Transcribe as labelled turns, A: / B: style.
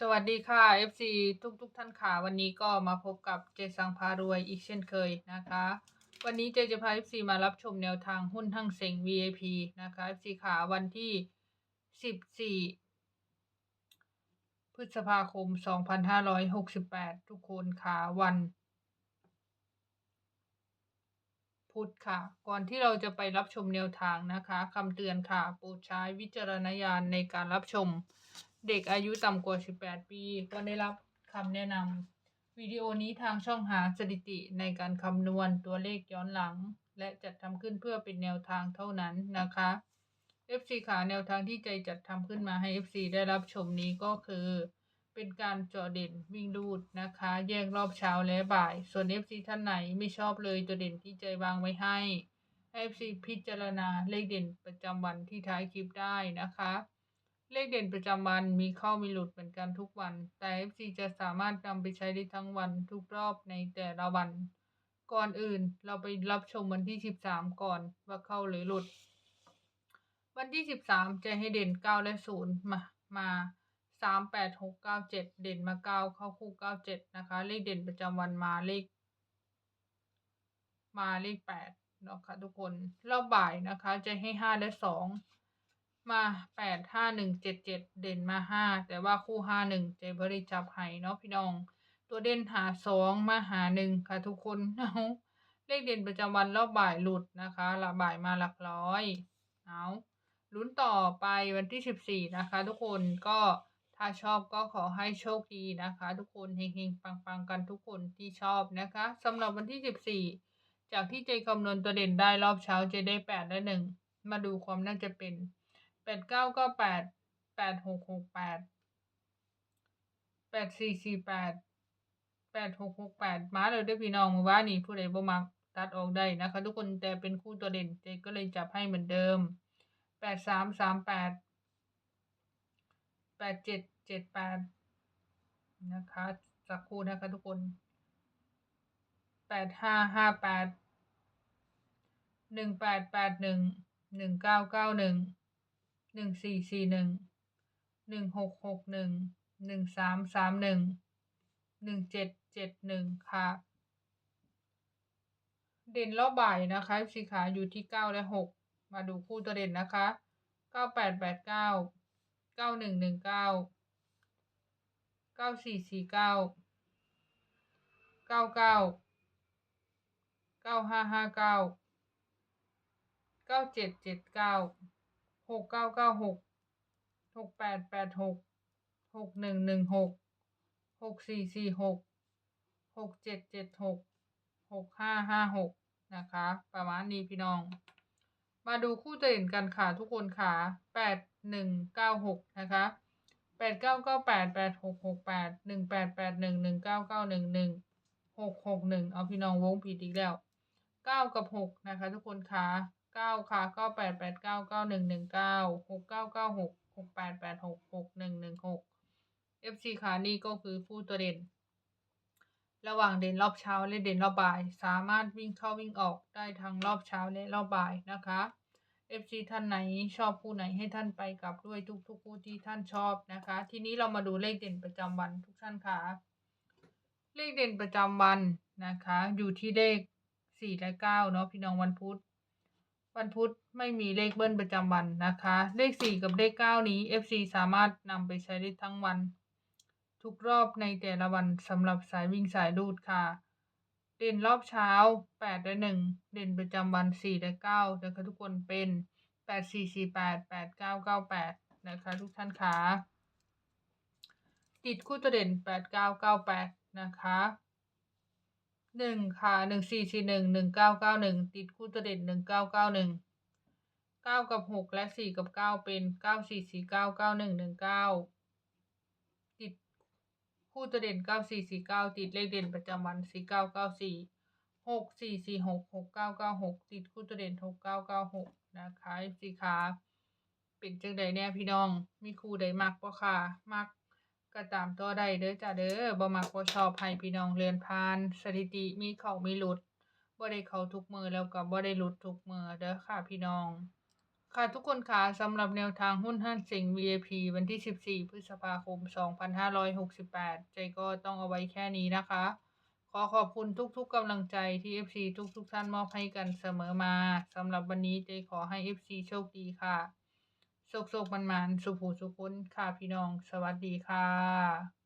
A: สวัสดีค่ะ FC ทุกทุกท่านค่ะวันนี้ก็มาพบกับเจสังพารวยอีกเช่นเคยนะคะ วันนี้เจจะพา FC มารับชมแนวทางหุ้นทั้งเซ็ง VIP นะคะ FC ขาวันที่ 14 พฤษภาคม 2568 ทุกคนค่ะวัน พุธค่ะ ก่อนที่เราจะไปรับชมแนวทางนะคะคำเตือนค่ะโปรดใช้วิจารณญาณในการรับชม เด็กอายุต่ำกว่า 18 ปีก็ได้รับคำแนะนำวิดีโอนี้ทางช่องหาสถิติในการคำนวณตัวเลขย้อนหลัง และจัดทำขึ้นเพื่อเป็นแนวทางเท่านั้นนะคะ FC ขาแนวทางที่ใจจัดทำขึ้นมาให้ FC ได้รับชมนี้ก็คือ เป็นการเจาะเด่นวิ่งรูดนะคะ แยกรอบเช้าและบ่าย ส่วน FC ท่านไหนไม่ชอบเลยตัวเด่นที่ใจวางไว้ให้ให้ FC พิจารณาเลขเด่นประจำวันที่ท้ายคลิปได้นะคะ เลขเด่นประจำวันมีเข้ามีหลุดเหมือนกันทุกวัน แต่ FC จะสามารถนำไปใช้ได้ทั้งวันทุกรอบในแต่ละวัน ก่อนอื่นเราไปรับชมวันที่ 13 ก่อนว่าเข้าหรือหลุด วันที่ 13 จะให้เด่น 9 และ 0 มา มา3 8 6 9 7เด่นมา9เข้าคู่97นะคะ เลขเด่นประจำวันมาเลข มาเลข8เนาะค่ะทุกคนรอบบ่ายนะคะ จะให้5และ2 มา8 5 1 7 7เจ็ดเจ็ดเด่นมา5แต่ว่าคู่5 1ใจบริจับให้เนาะพี่น้อง ตัวเด่นหา2มาหา1ค่ะทุกคนเอาเลขเด่นประจำวันรอบบ่ายหลุดนะคะละบ่ายมาหลักร้อยเอาลุ้นต่อไปวันที่14นะคะ ทุกคนก็ถ้าชอบก็ขอให้โชคดีนะคะ ทุกคนเฮงๆปังๆกันทุกคนที่ชอบนะคะสำหรับวันที่14จากที่เจคำนวณตัวเด่นได้รอบเช้าเจได้8และ1มาดูความน่าจะเป็น 8 9 9 8 8 6 6 8 8 4 4 8 8 6 6 8มาเลยเด้วยพี่น้องมือว่านี่ผู้ใดบ่มักตัดออกได้นะคะ ทุกคนแต่เป็นคู่ตัวเด่นเจก็เลยจับให้เหมือนเดิมแปดสามสามแปดแปดเจ็ดเจ็ดแปดนะคะสักคู่นะคะทุกคนแปดห้าห้าแปดหนึ่งแปดแปดหนึ่งหนึ่งเก้าเก้าหนึ่ง หนึ่งสี่สี่หนึ่งหนึ่งหกหกหนึ่งหนึ่งสามสามหนึ่งหนึ่งเจ็ดเจ็ดหนึ่งค่ะ เด่นรอบบ่ายนะคะสีขาอยู่ที่เก้าและหกมาดูคู่ตัวเด่นนะคะเก้าแปดแปดเก้าเก้าหนึ่งหนึ่งเก้าเก้าสี่สี่เก้าเก้าเก้าเก้าห้าห้าเก้าเก้าเจ็ดเจ็ดเก้า หกเก้าเก้าหกหกแปดแปดหกหกหนึ่งหนึ่งหกหกสี่สี่หกหกเจ็ดเจ็ดหกหกห้าห้าหกนะคะ ประมาณนี้พี่น้อง มาดูคู่เด่นกันค่ะทุกคนค่ะแปดหนึ่งเก้าหกนะคะแปดเก้าเก้าแปดแปดหกหกแปดหนึ่งแปดแปดหนึ่งหนึ่งเก้าเก้าหนึ่งหนึ่งหกหกหนึ่งเอาพี่น้องวงผิดอีกแล้วเก้ากับหกนะคะ ทุกคนค่ะ เก้าค่ะเก้าแปดแปดเก้าเก้าหนึ่งหนึ่งเก้าหกเก้าเก้าหกหกแปดแปดหกหกหนึ่งหนึ่งหก FC ค่ะนี่ก็คือคู่ตัวเด่น ระหว่างเด่นรอบเช้าและเด่นรอบบ่าย สามารถวิ่งเข้าวิ่งออกได้ทั้งรอบเช้าและรอบบ่ายนะคะ FC ท่านไหนชอบคู่ไหนให้ท่านไปกับด้วยทุกๆคู่ที่ท่านชอบนะคะ ทีนี้เรามาดูเลขเด่นประจำวันทุกท่านค่ะ เลขเด่นประจำวันนะคะ อยู่ที่เลขสี่และเก้าเนาะพี่น้องวันพุธ วันพุธไม่มีเลขเบิ้ลประจำวันนะคะ เลขสี่กับเลขเก้านี้ FC สามารถนำไปใช้ได้ทั้งวัน ทุกรอบในแต่ละวันสำหรับสายวิ่งสายรูดค่ะ เด่นรอบเช้า 8 และ 1 เด่นประจำวัน 4 และ 9 นะคะทุกคนเป็น 8 4 4 8 8 9 9 8 นะคะทุกท่านค่ะติดคู่ตัวเด่น 8 9 9 8 นะคะ หนึ่งค่ะหนึ่งสี่สี่หนึ่งหนึ่งเก้าเก้าหนึ่งติดคู่ตัวเด่นหนึ่งเก้าเก้าหนึ่งเก้ากับหกและสี่กับเก้าเป็นเก้าสี่สี่เก้าเก้าหนึ่งหนึ่งเก้าติดคู่ตัวเด่นเก้าสี่สี่เก้าติดเลขเด่นประจำวันสี่เก้าเก้าสี่หกสี่สี่หกหกเก้าเก้าหกติดคู่ตัวเด่นหกเก้าเก้าหกนะคะสี่ขาเป็นจังใดแน่พี่น้อง มีคู่ใดมักบ่ค่ะ มัก ก็ตามตัวได้เด้อจ้าเด้อบ่มักบ่ชอบให้พี่น้องเรียนผ่าน สถิติมีเข้ามีหลุดบ่ได้เข้าทุกมือแล้วก็บ่ได้หลุดทุกมือเด้อค่ะพี่น้อง ค่ะทุกคนค่ะสำหรับแนวทางหุ้นห้านเซ็ง VIP วันที่ 14 พฤษภาคม 2568 ใจก็ต้องเอาไว้แค่นี้นะคะ ขอขอบคุณทุกๆกำลังใจที่ FC ทุกๆท่านมอบให้กันเสมอมาสำหรับวันนี้ใจขอให้ FC โชคดีค่ะ โชคๆมันๆสุขูสุขุนค่ะพี่น้อง สวัสดีค่ะ